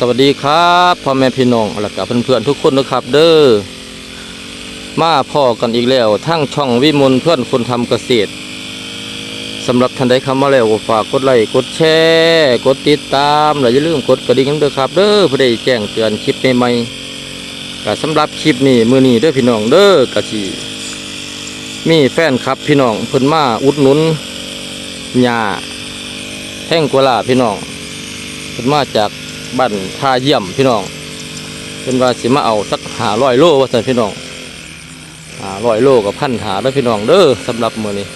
สวัสดีครับพ่อแม่พี่น้องและกับเพื่อนๆทุกคนนะครับ เด้อมาพ่อกันอีกแล้ว ทั้งช่องวิมลเพื่อนคนทำเกษตรสำหรับท่านใดเข้ามาแล้วฝากกดไลค์กดแชร์กดติดตามและอย่าลืมกดกระดิ่งด้วยครับ เด้อเพื่อได้แจ้งเตือนคลิปใหม่ๆก็สำหรับคลิปนี้มือนี้เด้อพี่น้องเด้อกะสิมีแฟนครับพี่น้องเพิ่นมาอุดหนุนหญ้าแท่งกุหลาบพี่น้องเพิ่นมาจาก บ้านท่าเยี่ยมพี่น้องเป็นว่าสิมาเอาสักหาร้อยโลว่าสันพี่น้องหาร้อยโลกับพันหาแล้วพี่น้องเด้อสำหรับมือนี้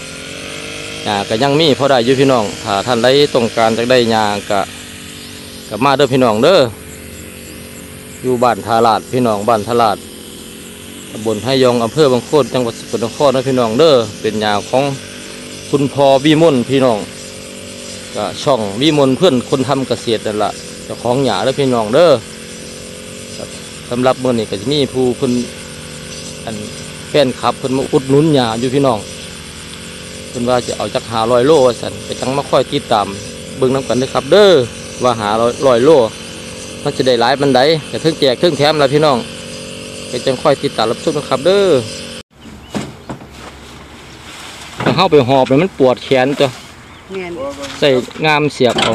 ยาก็ยังมีพอได้อยู่พี่น้องถ้าท่านใดต้องการจะได้ยากะกับมาเด้อพี่น้องเด้ออยู่บ้านทาลาดพี่น้องบ้านทาลาดตำบลพะยองอำเภอบางโคตจังหวัดสกลนครนะพี่น้องเด้อเป็นยาของคุณพอวิมลพี่น้องก็ช่องวิมลเพื่อนคนทำเกษตรนั่นแหละ จ้าของหยาเด้อพี่น้องเด้อครับสำหรับมื้อนี้ก็จะมีผู้เพิ่นอันแฟนคลับเพิ่นมาอุดหนุนหยาอยู่พี่น้องเพิ่นว่าจะเอาจักหาร้อยโลว่าซั่นก็จังมาค่อยติดตามเบิ่งนํกันเด้อครับ เด้อว่าหาร้อยโลมันจะได้หลายปานใดก็เทิงแจกเทิงแถมล่ะพี่น้องก็จังค่อยติดตามรับชมนะครับเด้อถ้าเฮาไปหอบนี่มันปวดแขนตัวเมียนใส่งามเสียบเอา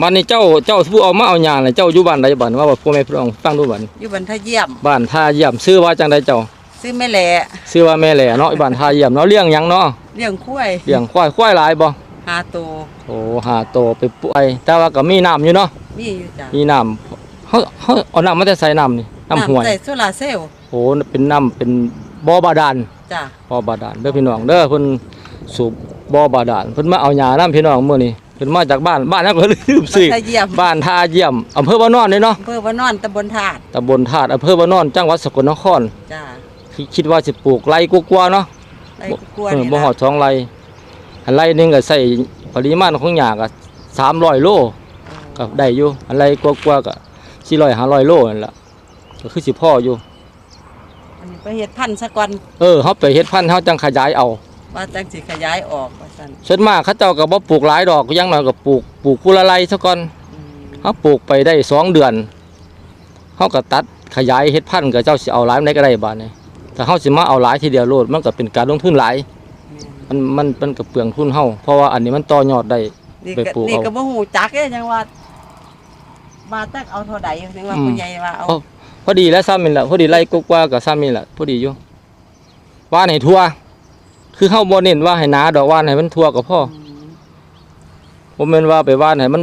บ้านนี้เจ้าเจ้าผู้เอามาเอาหยาเลยเจ้าอยู่บ้านใดบ้านว่าบ่พ่อแม่พี่น้องฟังดูบ้านอยู่บนท่าเยี่ยมบ้านท่าเยี่ยมซื้อว่าจังใดเจ้าซื้อแม่แหล่ซื้อว่าแม่แหล่เนาะบ้านท่าเยี่ยมเนาะเลี้ยงหยังเนาะเลี้ยงคุ้ยเลี้ยงควายควายหลายบ่หาโตวโอ้หาโตไปป่วยแต่ว่าก็มีน้ำอยู่เนาะมีอยู่จ้ะมีน้ำเฮาเฮาเอาน้ำมาแต่ใส่น้ำนี่น้ำห้วยใส่โซลาร์เซลล์โอ้เป็นน้ำเป็นบ่อบาดาลจ้ะบ่อบาดาลเด้อพี่น้องเด้อเพิ่นสูบบ่อบาดาลเพิ่นมาเอาหญ้าน้ำพี่น้องมื้อนี้ เพิ่นมาจากบ้านบ้านนั้นก็ลืมซื้อท่าเยี่ยม บ้านท่าเยี่ยมอำเภอบ้านนอนเลยเนาะอำเภอว่านอนตำบลถาดตำบลธาตุอำเภอบ้านนอนจังหวัดสกลนครจ้ะคิคิดว่าสิปลูกไรกว่าๆเนาะไรกลัวเออนี่บ่ฮอล่ะดสองไรอันไรหนึงก็ใส่ปริมาณของหญ้าก็300โลก็ได้อยู่อันไรกว่าๆก็400 500โลนั่นล่ะก็คือสิพ่ออยู่ อันนี้ไปเฮ็ดพันธุ์ซะก่อนเออเฮาไปเฮ็ดพันธุ์เฮาจังขยายเอา ว่าจังสิขยายออกว่าซั่นส่วนมากเขาเจ้าก็บ่ปลูกหลายดอกอยังน้อยก็ปลูกปลูกผู้ละไรซะก่อนอืมเฮาปลูกไปได้สองเดือนเฮาก็ตัดขยายเฮ็ดพันธุ์ก็เจ้าสิเอาหลายปานใดก็ได้บาดนี้ถ้าเฮาสิมาเอาหลายทีเดียวโลดมันก็เป็นการลงทุนหลายแม่นมันมันมันก็เปลืองทุนเฮาเพราะว่าอันนี้มันต่อยอดได้ นี่ไปก็ปลูกนี่เอาก็บ่ฮู้จักเด้จังว่ามาตักเอาเท่าใดถึงว่าอืม ผู้ใหญ่ว่าเอาเอาพอดีแล้วซ้ำนี่แหละพอดีไล่กว่าๆกับซ้ำนี่แหละพอดีอยู่ว่านให้ทั่ว คือเฮาบ่เน้นว่าให้หนาดอกว่านให้มันทั่วก็พอมบ่แม่นว่าไปว่านให้มัน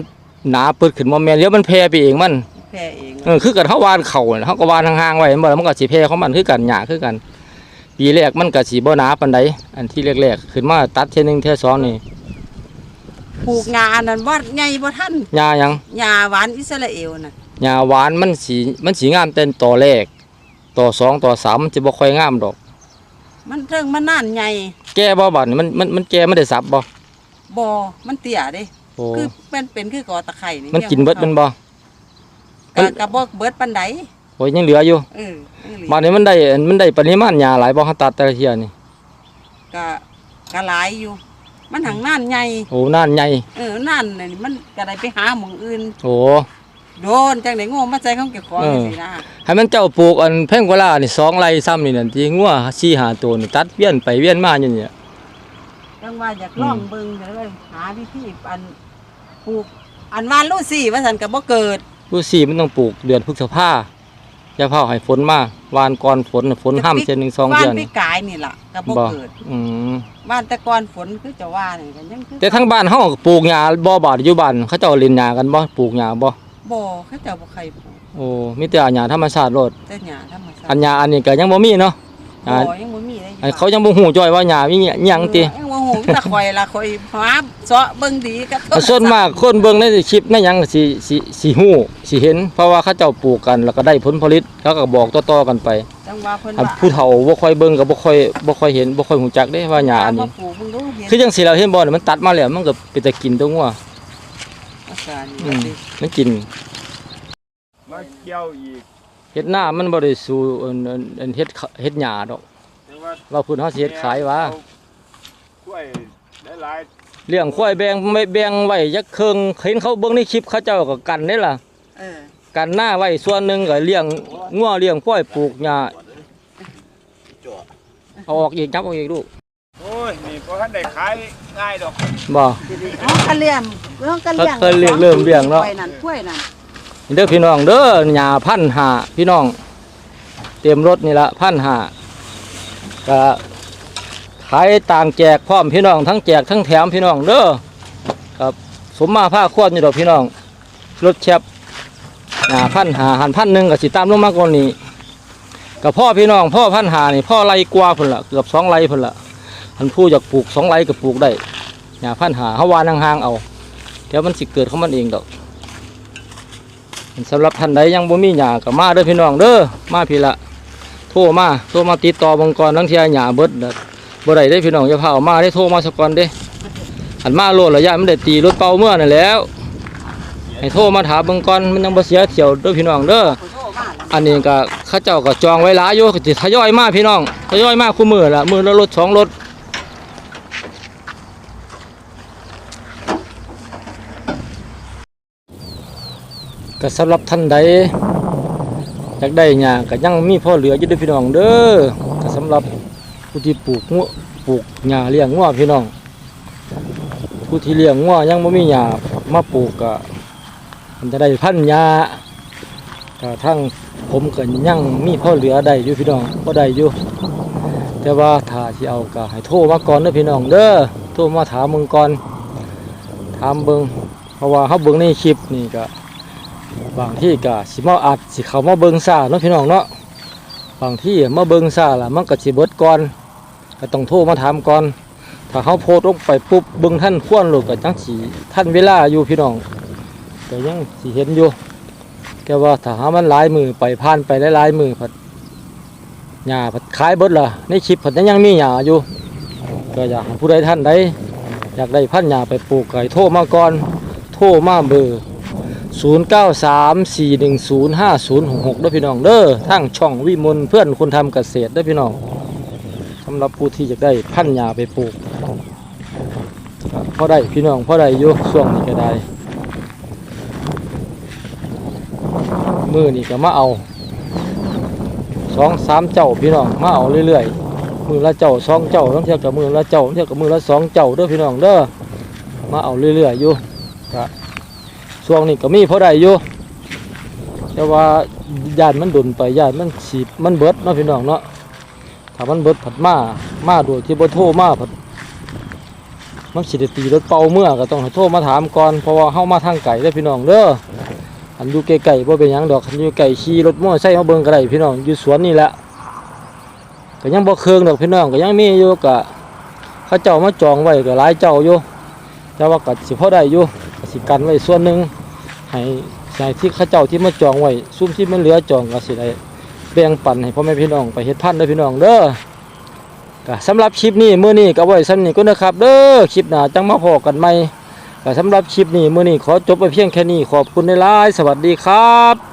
หนาปึดขึ้นบ่แม่นเดี๋ยวมันแผ่ไปเองมันแพ้เองเออคือกันเฮาว่านเข้าน่ะเฮาก็ว่านห่างๆไว้มันบ่แล้วมันก็สิแผ่ของมันคือกันหญ้าคือกัน ปีแรกมันก็สิบ่หนาปานใดอันที่แรกๆขึ้นมาตัดเทื่อหนึงเทื่อสองนี่ปลูกงาอันนั้นบ่ใหญ่บ่ทันหญ้าหยังหญ้าหวานอิสราเอลน่ะหญ้าหวานมันสีมันสีงามแต่ต่อแรก ต่อสองต่อสามมันจะบ่ค่อยงามดอก มันเทิงมันนานใหญ่แก่บ่บัดนี่มันมันมันแก่ไม่ได้สับบ่บ่มันเตี้ยเด้โอ้คือเป็นเป็นคือกอตะไคร่นี่มันกินเบิดมันบ่กะกะบ่เบิดปานใดโอ้ยยังเหลืออยู่เออยังเหลือบัดนี้มันได้มันได้ปริมาณหญ้าหลายบ่เฮาตัดแต่ละเที่ยนี่กะกะหลายอยู่ มันหังนานใหญ่โอ้นานใหญ่เออนานนี่มันก็ได้ไปหาหม่องอื่นโอ้ โดนจังได๋โง่มาใจของเก็บของเออจังซี่นะให้มันเจ้าปลูกอันแพงกว่าลานี่สองไร่ซ้ำนี่นั่นที่งัว4 5ตัวนี่ตัดเวียนไปเวียนมาอยู่เนี่ยจังว่าอยากลองเบิ่งก็เลยหาวิธีอันปลูกอันวานลูซี่ว่าซั่นก็บ่เกิดรู้สิมันต้องปลูกเดือนพฤษภาอย่าเผาให้ฝนมาวานก่อนฝนฝนห้ามเช่นหนึ่งสองวาเดืนอนปีกายนี่ล่ะก็บ่บ่เกิดอืมวานแต่ก่อนฝนคือจะว่านี่ก็ยังคือแต่ทั้งบ้านเฮาก็ปลูกหญ้าบ่บาดอยู่บ้านเขาเจ้าเล่นหญ้ากันบ่ปลูกหญ้าบ่ บ่เขาเจ้าบ่ใครปลูกโอ้มีแต่หญ้าธรรมชาติโลดแต่หญ้าธรรมชาติอันหญ้าอันนี้ก็ยังบ่มีเนาะหญ้าบ่ยังบ่มีเลยอันเขายังบ่ฮู้จ้อยว่าหญ้ามีหยังติเออยังบ่ฮู้แต่ข่อยล่ะข่อยหาเสาะเบิ่งดีกับแต่ส่วนมากคนเบิ่งในคลิปในหยังก็สิสิสิฮู้สิเห็น เพราะว่าเขาเจ้าปลูกกันแล้วก็ได้ผลผลิตเขาก็บอกต่อๆกันไปจังว่าเพิ่นอันว่าผู้เฒ่าบ่ค่อยเบิ่งก็บ่ค่อยบ่ค่อยเห็นบ่ค่อยฮู้จักเด้ว่าหญ้าอันนี้มปลูกมึงดูเห็นคือจังสิเราเห็นบ่เนี่ยมันตัดมาแล้วมันก็เป็นตะกินตัวงัว อาการอืนี่มสิมันกิน มาเกี่ยวอีกเฮ็ดหน้ามันบ่ได้สู่อันอันอันเฮ็ดขะเฮ็ดหญ้าดอกแต่ว่าว่าเพิ่นเฮาสิเฮ็ดขายว่ากล้วยหลายอเลี้ยงควายแบงไม่แบงไว้ยักเครื่องเห็นเขาเบิ่งในคลิปเขาเจ้าก็กันนี่ล่ะ เออกันหน้าไว้ส่วนหนึ่งก็เลี้ยงงัวเลี้ยงควายปลูกหญ้าเอาออกอีกจับออกอีกลูกโอ้ยนี่ก็ท่านได้ขายง่ายดอกบ่อ๋อกระเลียมเรื่องกระเลียงกระเลียงเริ่มเลี้ยงเนาะ กล้วยนั่นกล้วยนั่น เด้อพี่น้องเด้อหญ้าพันหาพี่น้อง เตรียมรถนี่ละพันหาก็ขายต่างแจกพร้อมพี่น้องทั้งแจกทั้งแถมพี่น้องเด้อครับสมมาผ้าควรอยู่ดอกพี่น้องรถแชบหญ้าพันหาหันพันหนึ่งก็สิตามลงมากกว่านี้กับพ่อพี่น้อง พ่อพันหานี่พ่อไรกว่าพุ่นละเกือบสองไรพุ่นละหันผู้อยากปลูกสองไรก็ปลูกได้หญ้าพันหาเขาวานห่างๆเอาเดี๋ยวมันสิเกิดของมันเองดอก สำหรับท่านใดยังบ่มีหญ้าก็มาเด้อพี่น้องเด้อมาพี่ละโทรมาโทรมาติดต่อบังกรทั้งเที่ยหญ้าเบิดเด้อบ่ได้เด้พี่น้องอย่าพาเอามาได้โทรมาสักก่อนเด้อันมาโลดระยะมันได้ตีรถเป่าเมื่อนั่นแล้วให้โทรมาถามบังกรมันยังบ่เสียเที่ยวเด้อพี่น้องเด้ออันนี้ก็ข้าเจ้าก็จองไว้หลายอยู่ก็สิทยอยมาพี่น้องทยอยมาคู่มือละมือละรถสองรถ ก็สำหรับท่านใดอยากได้หญ้าก็ยังมีพ่อเหลืออยู่ด้อพี่น้องเด้อก็สำหรับผู้ที่ปลูกงัวปลูกหญ้าเลี้ยงงัวพี่น้อง ผู้ที่เลี้ยงงัวยังบ่มีหญ้ามาปลูกก็มันจะได้พันหญ้าก็ทั้งผมก็ยังมีพ่อเหลือได้อยู่พี่น้องบ่ได้อยู่แต่ว่าถ้าสิเอาก็ให้โทรมาก่อนเด้อพี่น้องเด้อโทรมาถามมึงก่อนถามเบิงเพราะว่าเฮาเบิงในคลิปนี่ก็ บางที่ก็สิมาอัดสิเขามาเบิงซาเนาะพี่น้องเนาะบางที่มาเบิงซาล่ะมันก็สิเบิดก่อนก็ต้องโทรมาถามก่อน ถ้าเขาโพสลงไปปุ๊บเบิงท่านควรลูกก็จังสีท่านเวลาอยู่พี่น้องก็ยังสิเห็นอยู่แต่ว่าถ้าหามันลายมือไปผ่านไปหลายมือผัดหญ้าผัดขายเบิดล่ะในคลิปผัดยังมีหญ้าอยู่ ก็อยากผู้ใดท่านใดอยากได้พันหญ้าไปปลูกไก่โทรมาก่อน โทรมาเบอร์ 0 9 3 4 1 0 5 0 6 6ด้วยพี่น้องเด้อทั้งช่องวิมลเพื่อนคนทำเกษตรด้วยพี่น้องสำหรับผู้ที่จะได้พันธุ์หญ้าไปปลูกพอได้พี่น้องพอได้อยู่ช่วงนี้ก็ได้มือนี่ก็มาเอาสองสามเจ้าพี่น้องมาเอาเรื่อยๆมือละเจ้าสองเจ้าต้องเทียบกับมือละเจ้าเทียบกับมือละสองเจ้าเด้อพี่น้องเด้อมาเอาเรื่อยๆอยู่ ช่วงนี้ก็มีพอได้อยู่แต่ว่าญาติมันดุนไปญาติมันสีมันเบิดเนาะพี่น้องเนาะถ้ามันเบิดผัดมามาโดยที่บ่โทรมาผัดมันสิได้ตีรถเป่าเมื่อก็ต้องให้โทรมาถามก่อนเพราะว่าเฮามาทางไกลเด้อพี่น้องเด้ออันอยู่ไกลๆบ่เป็นหยังดอกอันอยู่ไกลขี่รถมอเตอร์ไซค์มาเบิ่งก็ได้พี่น้องอยู่สวนนี่แหละก็ยังบ่เคืองดอกพี่น้องก็ยังมีอยู่ก็เขาเจ้ามาจองไว้ก็หลายเจ้าอยู่แต่ว่าก็สิพอได้อยู่สิกันไว้ส่วนหนึ่ง ให้ใส่ที่ข้าเจ้าที่มาจองไว้ซุ้มที่มันเหลือจองก็สิได้แบ่งปันให้พ่อแม่พี่น้องไปเฮ็ดพันธุ์เด้อพี่น้องเด้อก็สำหรับคลิปนี้มื้อนี้ก็ไว้ซั่นี้ก็นะครับ เด้อคลิปหน้าจังมาพอกันใหม่ก็สำหรับคลิปนี้มื้อนี้ขอจบไปเพียงแค่นี้ขอบคุณหลายสวัสดีครับ